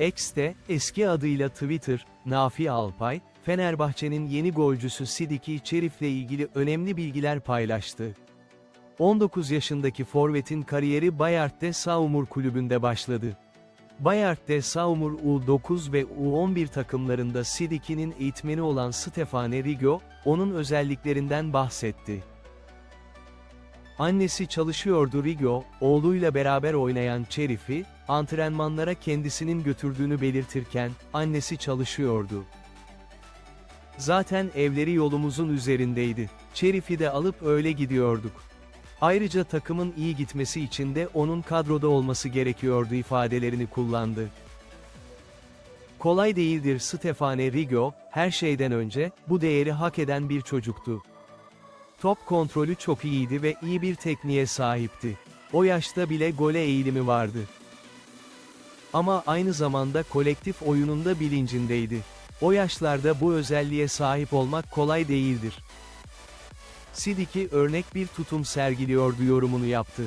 X'te, eski adıyla Twitter, Nafi Alpay, Fenerbahçe'nin yeni golcüsü Sidiki Çerif'le ilgili önemli bilgiler paylaştı. 19 yaşındaki forvetin kariyeri Bayart'te Saumur kulübünde başladı. Bayart'te Saumur U9 ve U11 takımlarında Sidiki'nin eğitmeni olan Stefane Rigo, onun özelliklerinden bahsetti. Annesi çalışıyordu Rigo, oğluyla beraber oynayan Çerif'i, antrenmanlara kendisinin götürdüğünü belirtirken, annesi çalışıyordu. Zaten evleri yolumuzun üzerindeydi. Çerif'i de alıp öyle gidiyorduk. Ayrıca takımın iyi gitmesi için de onun kadroda olması gerekiyordu ifadelerini kullandı. Kolay değildir Stefane Rigo, her şeyden önce, bu değeri hak eden bir çocuktu. Top kontrolü çok iyiydi ve iyi bir tekniğe sahipti. O yaşta bile gole eğilimi vardı. Ama aynı zamanda kolektif oyununda bilincindeydi. O yaşlarda bu özelliğe sahip olmak kolay değildir. Sidiki örnek bir tutum sergiliyordu yorumunu yaptı.